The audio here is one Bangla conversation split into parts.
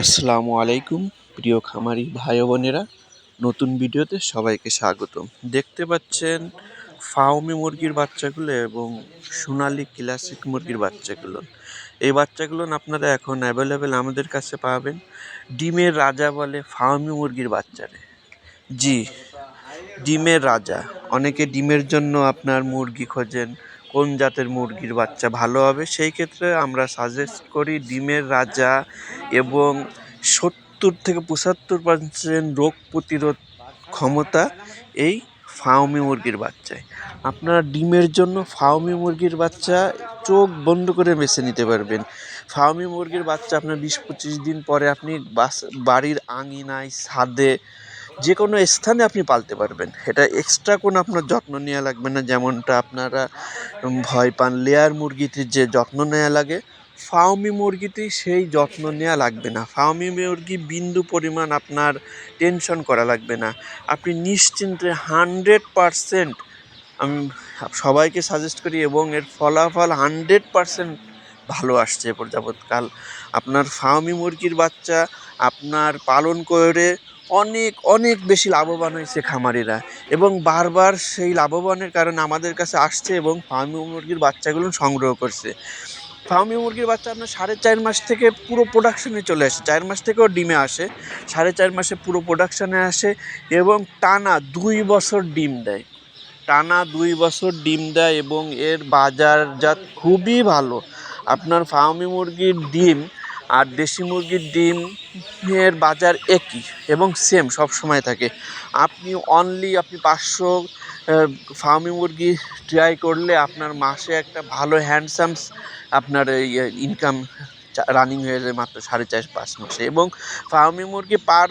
আসসালামু আলাইকুম, প্রিয় খামারি ভাই বোনেরা। নতুন ভিডিওতে সবাইকে স্বাগত দেখতে পাচ্ছেন ফাউমি মুরগির বাচ্চাগুলো এবং সোনালি ক্লাসিক মুরগির বাচ্চাগুলো। এই বাচ্চাগুলো আপনারা এখন অ্যাভেলেবেল আমাদের কাছে পাবেন। ডিমের রাজা বলে ফাউমি মুরগির বাচ্চারে। জি, ডিমের রাজা। অনেকে ডিমের জন্য আপনার মুরগি খোঁজেন কোন জাতের মুরগির বাচ্চা ভালো হবে, সেই ক্ষেত্রে আমরা সাজেস্ট করি ডিমের রাজা এবং সত্তর থেকে পঁচাত্তর পার্সেন্ট রোগ প্রতিরোধ ক্ষমতা এই ফাউমি মুরগির বাচ্চায়। আপনারা ডিমের জন্য ফাউমি মুরগির বাচ্চা চোখ বন্ধ করে বেছে নিতে পারবেন। ফাউমি মুরগির বাচ্চা আপনার বিশ পঁচিশ দিন পরে আপনি বাস, বাড়ির আঙিনায় ছাদে যে কোনো স্থানে আপনি পালতে পারবেন। এটা এক্সট্রা কোনো আপনার যত্ন নেওয়া লাগবে না। যেমনটা আপনারা ভয় পান লেয়ার মুরগিতে যে যত্ন নেওয়া লাগে ফাউমি মুরগিতে সেই যত্ন নেওয়া লাগবে না। ফাউমি মুরগি বিন্দু পরিমাণ আপনার টেনশন করা লাগবে না। আপনি নিশ্চিন্তে হান্ড্রেড পারসেন্ট আমি সবাইকে সাজেস্ট করি এবং এর ফলাফল হান্ড্রেড পারসেন্ট ভালো আসছে এ যাবৎকাল আপনার ফার্মি মুরগির বাচ্চা আপনার পালন করে অনেক অনেক বেশি লাভবান হয়েছে খামারিরা এবং বারবার সেই লাভবানের কারণে আমাদের কাছে আসছে এবং ফার্মি মুরগির বাচ্চাগুলো সংগ্রহ করছে। ফার্মি মুরগির বাচ্চা আপনার সাড়ে চার মাস থেকে পুরো প্রোডাকশানে চলে আসে। চার মাস থেকেও ডিমে আসে, সাড়ে চার মাসে পুরো প্রোডাকশানে আসে এবং টানা দুই বছর ডিম দেয়। টানা দুই বছর ডিম দেয় এবং এর বাজারজাত খুবই ভালো। আপনার ফার্মি মুরগির ডিম আর দেশি মুরগির ডিম এর বাজার একই এবং সেম সব সময় থাকে। আপনি অনলি আপনি পাঁচশো ফার্মি মুরগি ট্রাই করলে আপনার মাসে একটা ভালো হ্যান্ডসামস আপনার ইনকাম রানিং হয়ে যায় মাত্র সাড়ে চার, পাঁচ মাসে এবং ফার্মি মুরগি পার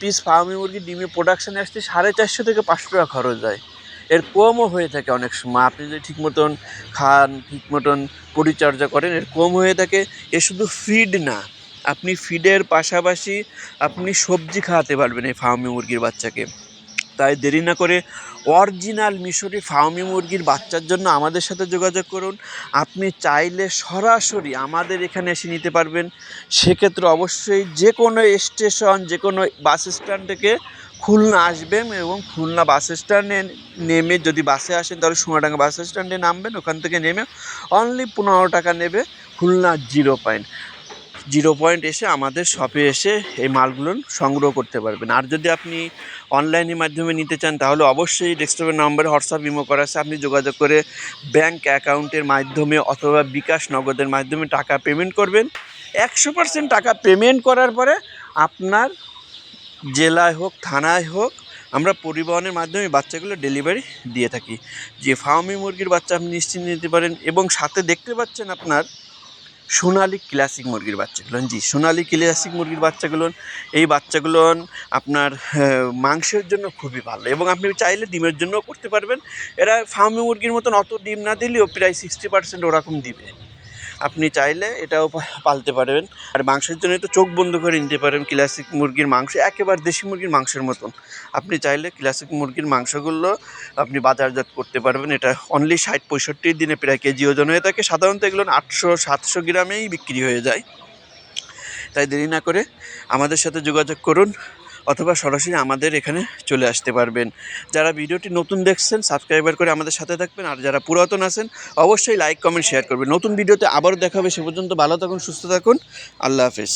পিস ফার্মি মুরগি ডিমে প্রোডাকশানে আসতে সাড়ে চারশো থেকে পাঁচশো টাকা খরচ হয়। এর কমও হয়ে থাকে অনেক সময়। আপনি যদি ঠিক মতন খান, ঠিক মতন পরিচর্যা করেন, এর কম হয়ে থাকে। এ শুধু ফিড না, আপনি ফিডের পাশাপাশি আপনি সবজি খাওয়াতে পারবেন এই ফার্মি মুরগির বাচ্চাকে। তাই দেরি না করে অরিজিনাল মিশরি ফার্মি মুরগির বাচ্চার জন্য আমাদের সাথে যোগাযোগ করুন। আপনি চাইলে সরাসরি আমাদের এখানে এসে নিতে পারবেন। সেক্ষেত্রে অবশ্যই যে কোনো স্টেশন যে কোনো বাস স্ট্যান্ড থেকে খুলনা আসবেন এবং খুলনা বাস স্ট্যান্ডে নেমে যদি বাসে আসেন, তাহলে সোনাডাঙ্গা বাস স্ট্যান্ডে নামবেন। ওখান থেকে নেমে অনলি পনেরো টাকা নেবে Khulna zero point zero point এসে আমাদের শপে এসে এই মালগুলো সংগ্রহ করতে পারবেন। আর যদি আপনি অনলাইনের মাধ্যমে নিতে চান, তাহলে অবশ্যই ডেস্কটপের নম্বরে হোয়াটসঅ্যাপ ইমো করা আছে। আপনি যোগাযোগ করে ব্যাঙ্ক অ্যাকাউন্টের মাধ্যমে অথবা বিকাশ নগদের মাধ্যমে টাকা পেমেন্ট করবেন। একশো পার্সেন্ট টাকা পেমেন্ট করার পরে আপনার জেলায় হোক, থানায় হোক, আমরা পরিবহনের মাধ্যমে বাচ্চাগুলো ডেলিভারি দিয়ে থাকি। যে ফার্মি মুরগির বাচ্চা আপনি নিশ্চিন্তে নিতে পারেন এবং সাথে দেখতে পাচ্ছেন আপনার সোনালি ক্লাসিক মুরগির বাচ্চাগুলো। জি, সোনালি ক্লাসিক মুরগির বাচ্চাগুলো, এই বাচ্চাগুলো আপনার মাংসের জন্য খুবই ভালো এবং আপনি চাইলে ডিমের জন্যও করতে পারবেন। এরা ফার্মি মুরগির মতন অত ডিম না দিলেও প্রায় সিক্সটি পার্সেন্ট ওরকম দিবে। আপনি চাইলে এটাও পালতে পারবেন। আর মাংসের জন্য তো চোখ বন্ধ করে নিতে পারেন ক্লাসিক মুরগির মাংস, একেবারে দেশি মুরগির মাংসের মতন। আপনি চাইলে ক্লাসিক মুরগির মাংসগুলো আপনি বাজারজাত করতে পারবেন। এটা অনলি ষাট পঁয়ষট্টি দিনে প্রায় কেজি ওজন হয়ে থাকে। সাধারণত এগুলো আটশো সাতশো গ্রামেই বিক্রি হয়ে যায়। তাই দেরি না করে আমাদের সাথে যোগাযোগ করুন। অথবা সরাসরি আমাদের এখানে চলে আসতে পারবেন। যারা ভিডিওটি নতুন দেখছেন সাবস্ক্রাইবার করে আমাদের সাথে থাকবেন। আর যারা পুরাতন আছেন, অবশ্যই লাইক কমেন্ট শেয়ার করবেন। নতুন ভিডিওতে আবারও দেখা হবে। সে পর্যন্ত ভালো থাকুন, সুস্থ থাকুন। আল্লাহ হাফিজ।